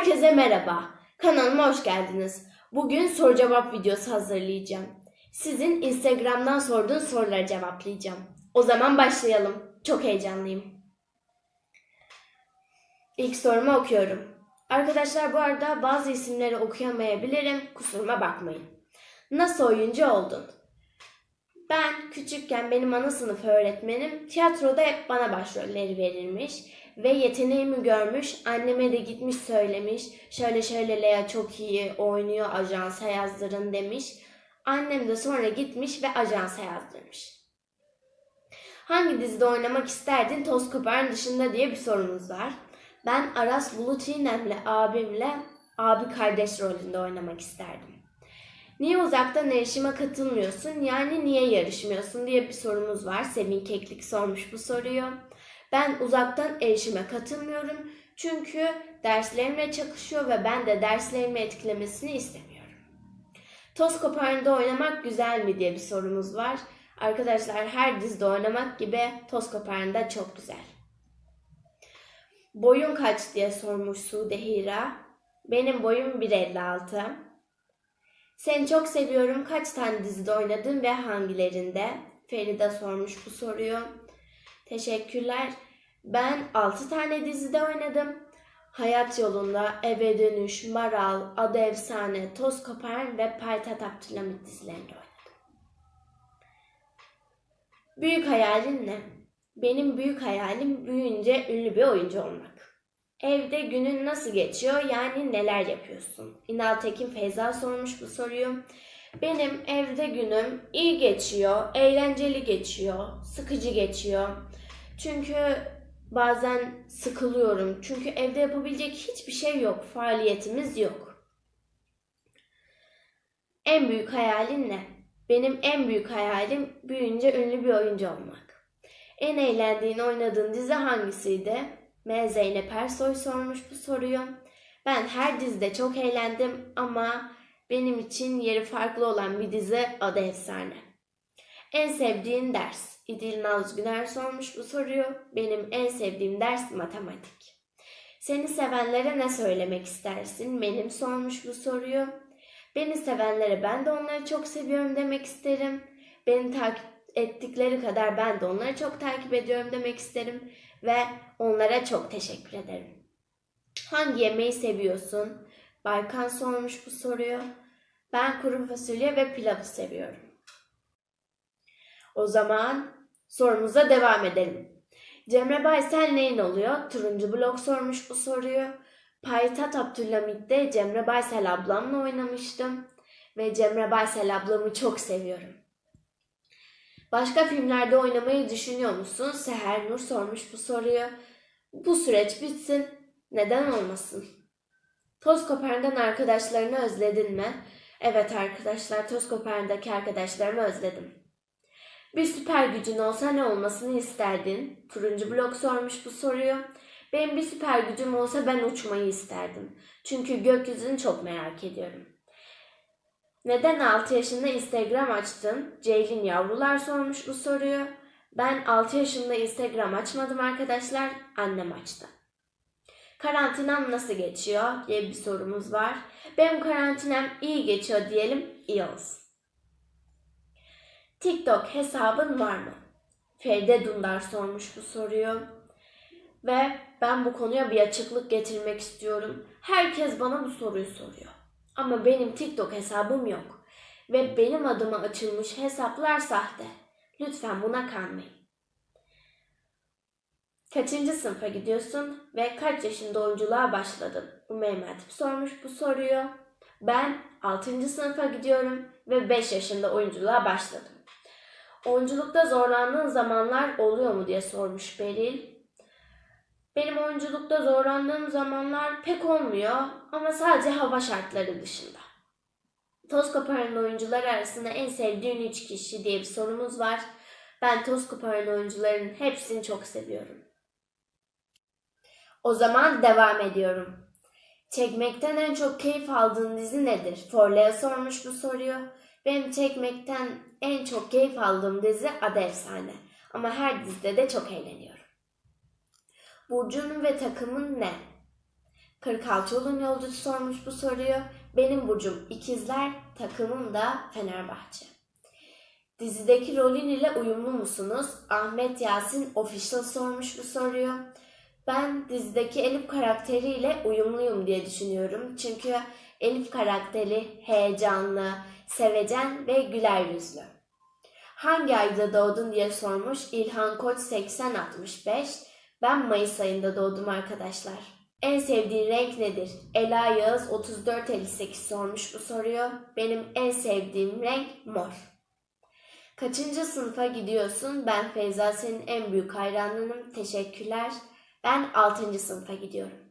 Herkese merhaba. Kanalıma hoş geldiniz. Bugün soru cevap videosu hazırlayacağım. Sizin Instagram'dan sorduğunuz soruları cevaplayacağım. O zaman başlayalım. Çok heyecanlıyım. İlk sorumu okuyorum. Arkadaşlar bu arada bazı isimleri okuyamayabilirim. Kusuruma bakmayın. Nasıl oyuncu oldun? Ben küçükken benim ana sınıf öğretmenim tiyatroda hep bana başrolleri verirmiş ve yeteneğimi görmüş, anneme de gitmiş söylemiş. Şöyle şöyle Lea çok iyi oynuyor, ajansa yazdırın demiş. Annem de sonra gitmiş ve ajansa yazdırmış. Hangi dizide oynamak isterdin Toz Kuper'in dışında diye bir sorumuz var. Ben Aras Bulut İğnem'le abimle abi kardeş rolünde oynamak isterdim. Niye uzaktan erişime katılmıyorsun yani niye yarışmıyorsun diye bir sorumuz var. Sevin Keklik sormuş bu soruyu. Ben uzaktan erişime katılmıyorum çünkü derslerimle çakışıyor ve ben de derslerimi etkilemesini istemiyorum. Toz koparında oynamak güzel mi diye bir sorumuz var. Arkadaşlar her dizide oynamak gibi toz koparında çok güzel. Boyun kaç diye sormuş Sude Hira. Benim boyum 1.56. Seni çok seviyorum. Kaç tane dizide oynadın ve hangilerinde? Feride sormuş bu soruyu. Teşekkürler. Ben 6 tane dizide oynadım. Hayat Yolunda, Eve Dönüş, Maral, Adı Efsane, Toz Koparan ve Payitaht Abdülhamit dizilerinde oynadım. Büyük hayalin ne? Benim büyük hayalim büyüyünce ünlü bir oyuncu olmak. Evde günün nasıl geçiyor yani neler yapıyorsun? İnal Tekin Feyza sormuş bu soruyu. Benim evde günüm iyi geçiyor, eğlenceli geçiyor, sıkıcı geçiyor. Çünkü bazen sıkılıyorum. Çünkü evde yapabilecek hiçbir şey yok, faaliyetimiz yok. En büyük hayalin ne? Benim en büyük hayalim büyüyünce ünlü bir oyuncu olmak. En eğlendiğin oynadığın dizi hangisiydi? M. Zeynep Ersoy sormuş bu soruyu. Ben her dizide çok eğlendim ama benim için yeri farklı olan bir dizi Adı Efsane. En sevdiğin ders? İdil Naz Güner sormuş bu soruyu. Benim en sevdiğim ders matematik. Seni sevenlere ne söylemek istersin? Benim sormuş bu soruyu. Beni sevenlere ben de onları çok seviyorum demek isterim. Beni takip ettikleri kadar ben de onları çok takip ediyorum demek isterim ve onlara çok teşekkür ederim. Hangi yemeği seviyorsun? Baykan sormuş bu soruyu. Ben kuru fasulye ve pilavı seviyorum. O zaman sorumuza devam edelim. Cemre Baysel neyin oluyor? Turuncu blok sormuş bu soruyu. Payitaht Abdülhamit'te Cemre Baysel ablamla oynamıştım. Ve Cemre Baysel ablamı çok seviyorum. Başka filmlerde oynamayı düşünüyor musun? Seher Nur sormuş bu soruyu. Bu süreç bitsin. Neden olmasın? Toz Koper'den arkadaşlarını özledin mi? Evet arkadaşlar, Toz Koper'deki arkadaşlarımı özledim. Bir süper gücün olsa ne olmasını isterdin? Turuncu blok sormuş bu soruyu. Benim bir süper gücüm olsa ben uçmayı isterdim. Çünkü gökyüzünü çok merak ediyorum. Neden 6 yaşında Instagram açtın? Ceylin Yavrular sormuş bu soruyu. Ben 6 yaşında Instagram açmadım arkadaşlar. Annem açtı. Karantinam nasıl geçiyor diye bir sorumuz var. Benim karantinam iyi geçiyor diyelim, iyi olsun. TikTok hesabın var mı? Feride Dundar sormuş bu soruyu. Ve ben bu konuya bir açıklık getirmek istiyorum. Herkes bana bu soruyu soruyor. Ama benim TikTok hesabım yok. Ve benim adıma açılmış hesaplar sahte. Lütfen buna kanmayın. Kaçıncı sınıfa gidiyorsun ve kaç yaşında oyunculuğa başladın? Umeyme Hatip sormuş bu soruyu. Ben 6. sınıfa gidiyorum ve 5 yaşında oyunculuğa başladım. Oyunculukta zorlandığın zamanlar oluyor mu diye sormuş Beril. Benim oyunculukta zorlandığım zamanlar pek olmuyor ama sadece hava şartları dışında. Toz koparan oyuncular arasında en sevdiğin 3 kişi diye bir sorumuz var. Ben toz koparan oyuncuların hepsini çok seviyorum. O zaman devam ediyorum. Çekmekten en çok keyif aldığın dizi nedir? Forle'ye sormuş bu soruyu. Benim çekmekten en çok keyif aldığım dizi Adı Efsane. Ama her dizide de çok eğleniyorum. Burcun ve takımın ne? 46 yolun yolcusu sormuş bu soruyu. Benim burcum ikizler, takımım da Fenerbahçe. Dizideki rolün ile uyumlu musunuz? Ahmet Yasin Official sormuş bu soruyu. Ben dizideki Elif karakteriyle uyumluyum diye düşünüyorum. Çünkü Elif karakteri heyecanlı, sevecen ve güler yüzlü. Hangi ayda doğdun diye sormuş İlhan Koç 8065. Ben Mayıs ayında doğdum arkadaşlar. En sevdiğin renk nedir? Ela Yağız 3458 sormuş bu soruyu. Benim en sevdiğim renk mor. Kaçıncı sınıfa gidiyorsun? Ben Feyza senin en büyük hayranınım. Teşekkürler. Ben 6. sınıfa gidiyorum.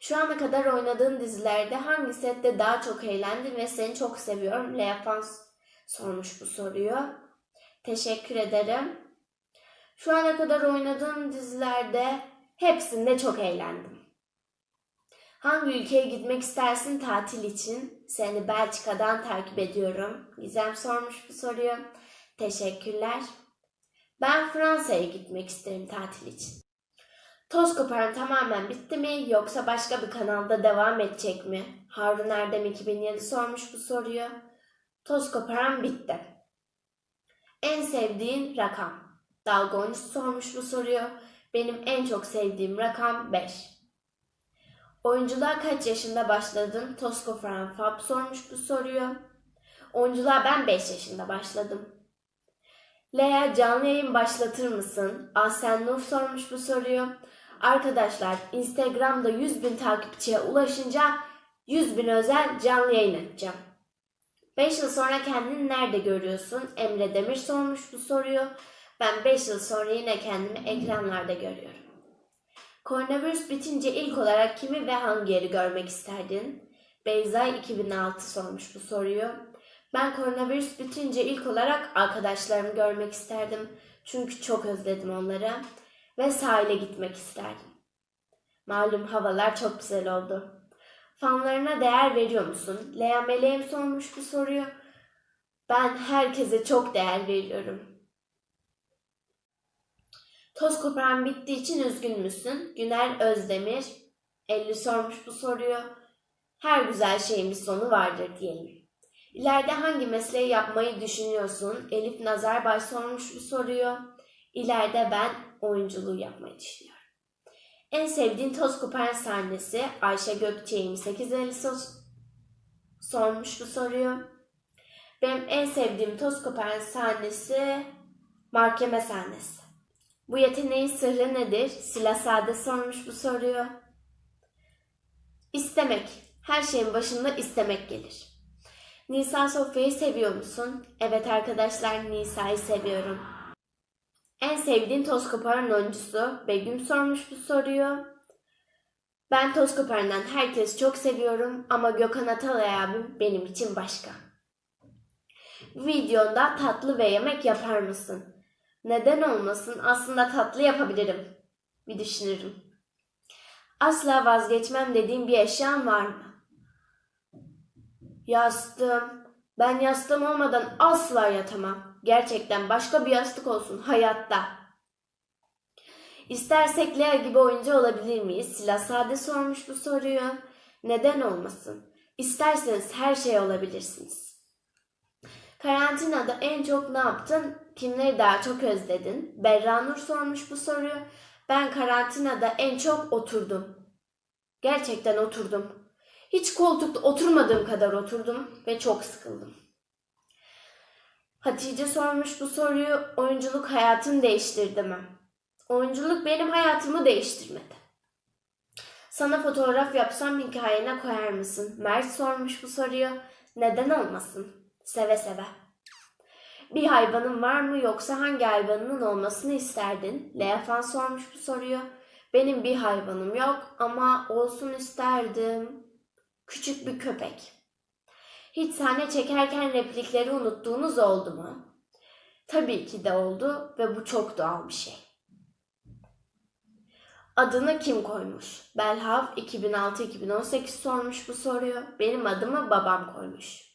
Şu ana kadar oynadığın dizilerde hangi sette daha çok eğlendin ve seni çok seviyorum? Lea Fans sormuş bu soruyu. Teşekkür ederim. Şu ana kadar oynadığım dizilerde hepsinde çok eğlendim. Hangi ülkeye gitmek istersin tatil için? Seni Belçika'dan takip ediyorum. Gizem sormuş bu soruyu. Teşekkürler. Ben Fransa'ya gitmek isterim tatil için. Toz koparan tamamen bitti mi yoksa başka bir kanalda devam edecek mi? Harun Erdem 2007 sormuş bu soruyu. Toz koparan bitti. En sevdiğin rakam? Dalga oyuncusu sormuş bu soruyu. Benim en çok sevdiğim rakam 5. Oyunculuğa kaç yaşında başladın? Toz koparan Fab sormuş bu soruyu. Oyunculuğa ben 5 yaşında başladım. Lea canlı yayın başlatır mısın? Asen Nur sormuş bu soruyu. Arkadaşlar Instagram'da 100 bin takipçiye ulaşınca 100 bin özel canlı yayın açacağım. 5 yıl sonra kendini nerede görüyorsun? Emre Demir sormuş bu soruyu. Ben 5 yıl sonra yine kendimi ekranlarda görüyorum. Koronavirüs bitince ilk olarak kimi ve hangi yeri görmek isterdin? Beyza 2006 sormuş bu soruyu. Ben koronavirüs bitince ilk olarak arkadaşlarımı görmek isterdim. Çünkü çok özledim onları. Ve sahile gitmek isterdim. Malum havalar çok güzel oldu. Fanlarına değer veriyor musun? Lea Meleğim sormuş bu soruyu. Ben herkese çok değer veriyorum. Toz koparan bittiği için üzgün müsün? Güner Özdemir 50 sormuş bu soruyu. Her güzel şeyin bir sonu vardır diyelim. İleride hangi mesleği yapmayı düşünüyorsun? Elif Nazarbay sormuş bu soruyu. İleride ben oyunculuğu yapmayı düşünüyorum. En sevdiğin toz koparan sahnesi Ayşe Gökçe 2850 sormuş bu soruyu. Benim en sevdiğim toz koparan sahnesi mahkeme sahnesi. Bu yeteneğin sırrı nedir? Sila Sade sormuş bu soruyu. İstemek. Her şeyin başında istemek gelir. Nisa Sofya'yı seviyor musun? Evet arkadaşlar Nisa'yı seviyorum. En sevdiğin toz koparan oyuncusu Begüm sormuş bu soruyu. Ben toz koparandan herkesi çok seviyorum ama Gökhan Atalay abim benim için başka. Videonda tatlı ve yemek yapar mısın? Neden olmasın? Aslında tatlı yapabilirim. Bir düşünürüm. Asla vazgeçmem dediğim bir eşyan var mı? Yastığım. Ben yastığım olmadan asla yatamam. Gerçekten başka bir yastık olsun hayatta. İstersek Lea gibi oyuncu olabilir miyiz? Silah Sade sormuş bu soruyu. Neden olmasın? İsterseniz her şey olabilirsiniz. Karantinada en çok ne yaptın? Kimleri daha çok özledin? Berra Nur sormuş bu soruyu. Ben karantinada en çok oturdum. Gerçekten oturdum. Hiç koltukta oturmadığım kadar oturdum ve çok sıkıldım. Hatice sormuş bu soruyu. Oyunculuk hayatını değiştirdi mi? Oyunculuk benim hayatımı değiştirmedi. Sana fotoğraf yapsam hikayene koyar mısın? Mert sormuş bu soruyu. Neden olmasın? Seve seve. Bir hayvanın var mı yoksa hangi hayvanının olmasını isterdin? Leafan sormuş bu soruyu. Benim bir hayvanım yok ama olsun isterdim. Küçük bir köpek. Hiç sahne çekerken replikleri unuttuğunuz oldu mu? Tabii ki de oldu ve bu çok doğal bir şey. Adını kim koymuş? Belhav 2006-2018 sormuş bu soruyu. Benim adımı babam koymuş.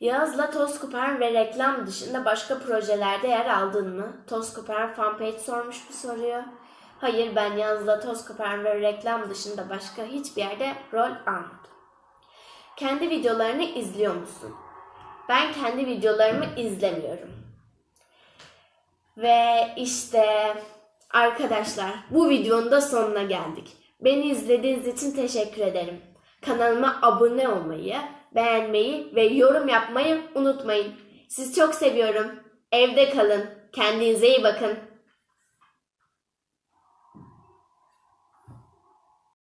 Yağız'la Toz Kuper ve reklam dışında başka projelerde yer aldın mı? Toz Kuper fanpage sormuş bu soruyu. Hayır ben Yaz'la toz koparan ve reklam dışında başka hiçbir yerde rol almadım. Kendi videolarını izliyor musun? Ben kendi videolarımı izlemiyorum. Ve işte arkadaşlar bu videonun da sonuna geldik. Beni izlediğiniz için teşekkür ederim. Kanalıma abone olmayı, beğenmeyi ve yorum yapmayı unutmayın. Sizi çok seviyorum. Evde kalın. Kendinize iyi bakın.